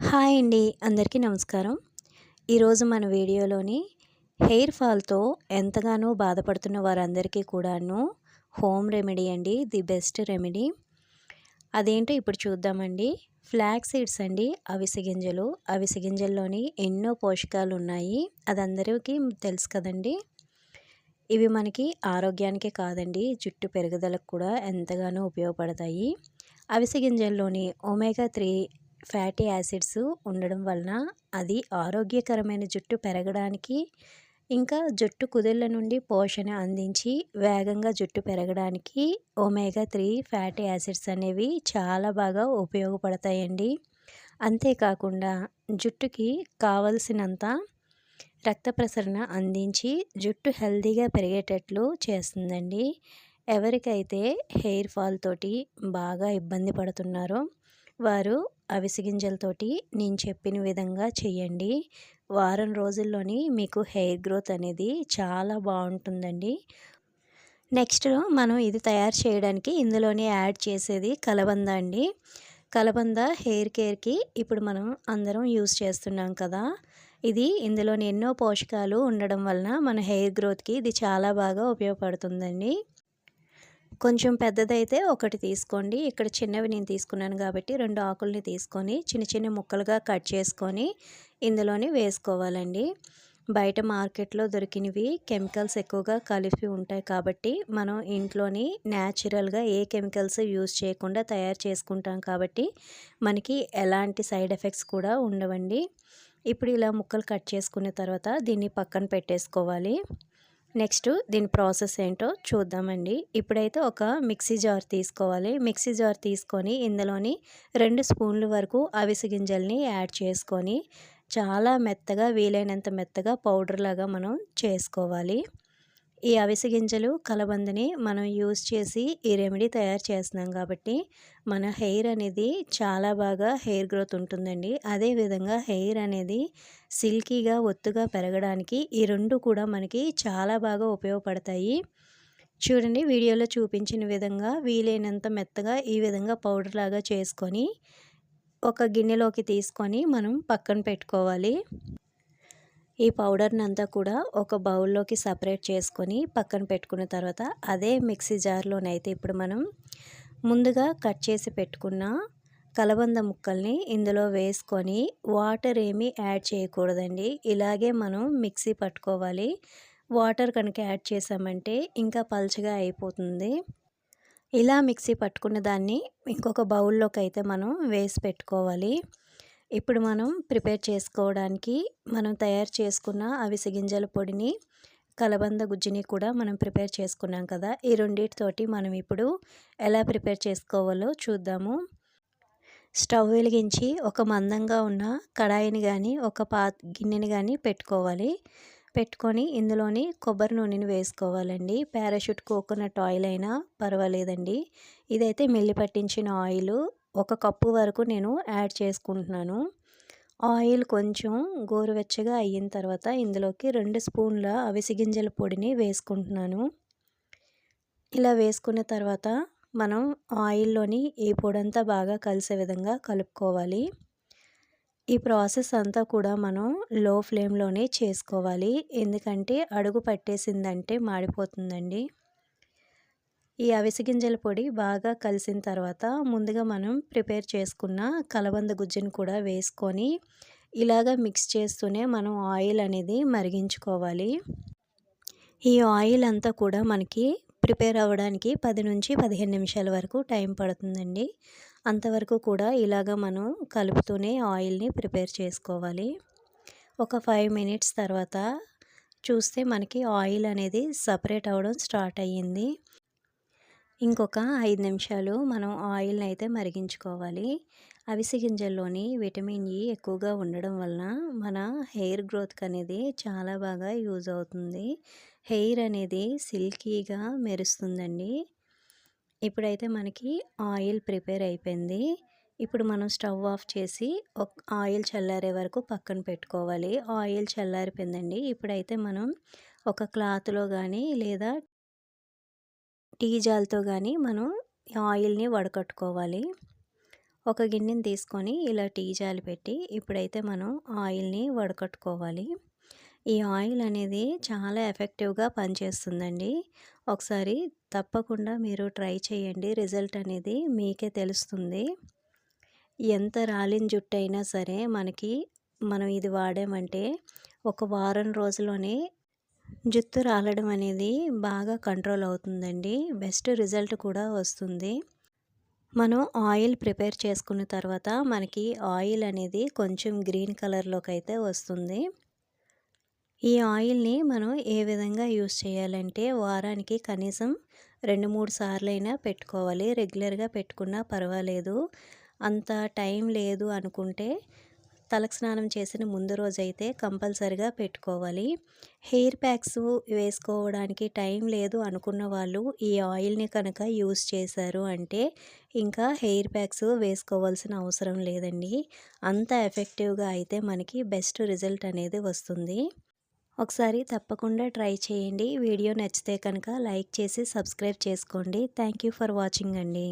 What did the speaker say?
Hi అండి అందరికీ నమస్కారం. ఈరోజు మన వీడియోలోని హెయిర్ ఫాల్తో ఎంతగానో బాధపడుతున్న వారందరికీ కూడాను హోమ్ రెమెడీ అండి ది బెస్ట్ రెమెడీ. అదేంటో ఇప్పుడు చూద్దామండి. ఫ్లాక్ సీడ్స్ అండి అవిసె గింజలు. అవిసె గింజల్లోని ఎన్నో పోషకాలు ఉన్నాయి. అది అందరికీ తెలుసు కదండి. ఇవి మనకి ఆరోగ్యానికే కాదండి జుట్టు పెరుగుదలకు కూడా ఎంతగానో ఉపయోగపడతాయి. అవిసె గింజల్లోని ఒమేగా త్రీ ఫ్యాటీ యాసిడ్స్ ఉండడం వలన అది ఆరోగ్యకరమైన జుట్టు పెరగడానికి ఇంకా జుట్టు కుదిళ్ళ నుండి పోషణ అందించి వేగంగా జుట్టు పెరగడానికి ఒమేగా త్రీ ఫ్యాటీ యాసిడ్స్ అనేవి చాలా బాగా ఉపయోగపడతాయండి. అంతేకాకుండా జుట్టుకి కావలసినంత రక్త ప్రసరణ అందించి జుట్టు హెల్దీగా పెరిగేటట్లు చేస్తుందండి. ఎవరికైతే హెయిర్ ఫాల్ తోటి బాగా ఇబ్బంది పడుతున్నారో వారు అవిసె గింజలతోటి నేను చెప్పిన విధంగా చేయండి వారం రోజుల్లోని మీకు హెయిర్ గ్రోత్ అనేది చాలా బాగుంటుందండి. నెక్స్ట్ మనం ఇది తయారు చేయడానికి ఇందులోనే యాడ్ చేసేది కలబంద అండి. కలబంద హెయిర్ కేర్కి ఇప్పుడు మనం అందరం యూస్ చేస్తున్నాం కదా. ఇది ఇందులోని ఎన్నో పోషకాలు ఉండడం వలన మన హెయిర్ గ్రోత్కి ఇది చాలా బాగా ఉపయోగపడుతుందండి. కొంచెం పెద్దదైతే ఒకటి తీసుకోండి. ఇక్కడ చిన్నవి నేను తీసుకున్నాను కాబట్టి రెండు ఆకుల్ని తీసుకొని చిన్న చిన్న ముక్కలుగా కట్ చేసుకొని ఇందులోని వేసుకోవాలండి. బయట మార్కెట్లో దొరికినవి కెమికల్స్ ఎక్కువగా కలిపి ఉంటాయి కాబట్టి మనం ఇంట్లోని న్యాచురల్గా ఏ కెమికల్స్ యూజ్ చేయకుండా తయారు చేసుకుంటాం కాబట్టి మనకి ఎలాంటి సైడ్ ఎఫెక్ట్స్ కూడా ఉండవండి. ఇప్పుడు ఇలా ముక్కలు కట్ చేసుకున్న తర్వాత దీన్ని పక్కన పెట్టేసుకోవాలి. నెక్స్ట్ దీని ప్రాసెస్ ఏంటో చూద్దామండి. ఇప్పుడైతే ఒక మిక్సీ జార్ తీసుకోవాలి. మిక్సీ జార్ తీసుకొని ఇందులోని రెండు స్పూన్ల వరకు అవిసె గింజల్ని యాడ్ చేసుకొని చాలా మెత్తగా వీలైనంత మెత్తగా పౌడర్ లాగా మనం చేసుకోవాలి. ఈ అవిసె గింజలు కలబందని మనం యూజ్ చేసి ఈ రెమెడీ తయారు చేస్తున్నాం కాబట్టి మన హెయిర్ అనేది చాలా బాగా హెయిర్ గ్రోత్ ఉంటుందండి. అదేవిధంగా హెయిర్ అనేది సిల్కీగా ఒత్తుగా పెరగడానికి ఈ రెండు కూడా మనకి చాలా బాగా ఉపయోగపడతాయి. చూడండి వీడియోలో చూపించిన విధంగా వీలైనంత మెత్తగా ఈ విధంగా పౌడర్ లాగా చేసుకొని ఒక గిన్నెలోకి తీసుకొని మనం పక్కన పెట్టుకోవాలి. ఈ పౌడర్ని అంతా కూడా ఒక బౌల్లోకి సపరేట్ చేసుకొని పక్కన పెట్టుకున్న తర్వాత అదే మిక్సీ జార్లోనైతే ఇప్పుడు మనం ముందుగా కట్ చేసి పెట్టుకున్న కలబంద ముక్కల్ని ఇందులో వేసుకొని వాటర్ ఏమీ యాడ్ చేయకూడదండి. ఇలాగే మనం మిక్సీ పట్టుకోవాలి. వాటర్ కనుక యాడ్ చేసామంటే ఇంకా పల్చగా అయిపోతుంది. ఇలా మిక్సీ పట్టుకున్న దాన్ని ఇంకొక బౌల్లోకి అయితే మనం వేసి పెట్టుకోవాలి. ఇప్పుడు మనం ప్రిపేర్ చేసుకోవడానికి మనం తయారు చేసుకున్న అవిసె గింజల పొడిని కలబంద గుజ్జుని కూడా మనం ప్రిపేర్ చేసుకున్నాం కదా. ఈ రెండింటితోటి మనం ఇప్పుడు ఎలా ప్రిపేర్ చేసుకోవాలో చూద్దాము. స్టవ్ వెలిగించి ఒక మందంగా ఉన్న కడాయిని కానీ ఒక పా గిన్నెని కానీ పెట్టుకోవాలి. పెట్టుకొని ఇందులోని కొబ్బరి నూనెని వేసుకోవాలండి. పారాషూట్ కోకోనట్ ఆయిల్ అయినా పర్వాలేదండి. ఇదైతే మిల్లి పట్టించిన ఆయిల్ ఒక కప్పు వరకు నేను యాడ్ చేసుకుంటున్నాను. ఆయిల్ కొంచెం గోరువెచ్చగా అయిన తర్వాత ఇందులోకి రెండు స్పూన్ల అవిసి గింజల పొడిని వేసుకుంటున్నాను. ఇలా వేసుకున్న తర్వాత మనం ఆయిల్లోని ఈ పొడంతా బాగా కలిసే విధంగా కలుపుకోవాలి. ఈ ప్రాసెస్ అంతా కూడా మనం లో ఫ్లేమ్లోనే చేసుకోవాలి. ఎందుకంటే అడుగు పట్టేసిందంటే మాడిపోతుందండి. ఈ అవిసి గింజల పొడి బాగా కలిసిన తర్వాత ముందుగా మనం ప్రిపేర్ చేసుకున్న కలబంద గుజ్జును కూడా వేసుకొని ఇలాగ మిక్స్ చేస్తూనే మనం ఆయిల్ అనేది మరిగించుకోవాలి. ఈ ఆయిల్ అంతా కూడా మనకి ప్రిపేర్ అవ్వడానికి పది నుంచి పదిహేను నిమిషాల వరకు టైం పడుతుందండి. అంతవరకు కూడా ఇలాగ మనం కలుపుతూనే ఆయిల్ని ప్రిపేర్ చేసుకోవాలి. ఒక ఫైవ్ మినిట్స్ తర్వాత చూస్తే మనకి ఆయిల్ అనేది సపరేట్ అవ్వడం స్టార్ట్ అయ్యింది. ఇంకొక ఐదు నిమిషాలు మనం ఆయిల్ని అయితే మరిగించుకోవాలి. అవిసె గింజల్లోని విటమిన్ ఈ ఎక్కువగా ఉండడం వలన మన హెయిర్ గ్రోత్కి అనేది చాలా బాగా యూజ్ అవుతుంది. హెయిర్ అనేది సిల్కీగా మెరుస్తుందండి. ఇప్పుడైతే మనకి ఆయిల్ ప్రిపేర్ అయిపోయింది. ఇప్పుడు మనం స్టవ్ ఆఫ్ చేసి ఒక ఆయిల్ చల్లారే వరకు పక్కన పెట్టుకోవాలి. ఆయిల్ చల్లారిపోయిందండి. ఇప్పుడైతే మనం ఒక క్లాత్లో కానీ లేదా టీ జాల్తో కానీ మనం ఆయిల్ని వడకట్టుకోవాలి. ఒక గిన్నెని తీసుకొని ఇలా టీ జాలి పెట్టి ఇప్పుడైతే మనం ఆయిల్ని వడకట్టుకోవాలి. ఈ ఆయిల్ అనేది చాలా ఎఫెక్టివ్గా పనిచేస్తుందండి. ఒకసారి తప్పకుండా మీరు ట్రై చేయండి. రిజల్ట్ అనేది మీకే తెలుస్తుంది. ఎంత రాలిన జుట్టు అయినా సరే మనకి మనం ఇది వాడామంటే ఒక వారం రోజుల్లోనే జుట్టు రాలడం అనేది బాగా కంట్రోల్ అవుతుందండి. బెస్ట్ రిజల్ట్ కూడా వస్తుంది. మనం ఆయిల్ ప్రిపేర్ చేసుకున్న తర్వాత మనకి ఆయిల్ అనేది కొంచెం గ్రీన్ కలర్లోకి అయితే వస్తుంది. ఈ ఆయిల్ని మనం ఏ విధంగా యూస్ చేయాలంటే వారానికి కనీసం రెండు మూడు సార్లైనా పెట్టుకోవాలి. రెగ్యులర్గా పెట్టుకున్నా పర్వాలేదు. అంత టైం లేదు అనుకుంటే తలకు స్నానం చేసిన ముందు రోజైతే కంపల్సరిగా పెట్టుకోవాలి. హెయిర్ ప్యాక్స్ వేసుకోవడానికి టైం లేదు అనుకున్న వాళ్ళు ఈ ఆయిల్ని కనుక యూస్ చేశారు అంటే ఇంకా హెయిర్ ప్యాక్స్ వేసుకోవాల్సిన అవసరం లేదండి. అంత ఎఫెక్టివ్గా అయితే మనకి బెస్ట్ రిజల్ట్ అనేది వస్తుంది. ఒకసారి తప్పకుండా ట్రై చేయండి. వీడియో నచ్చితే కనుక లైక్ చేసి సబ్స్క్రైబ్ చేసుకోండి. థ్యాంక్ యూ ఫర్ వాచింగ్ అండి.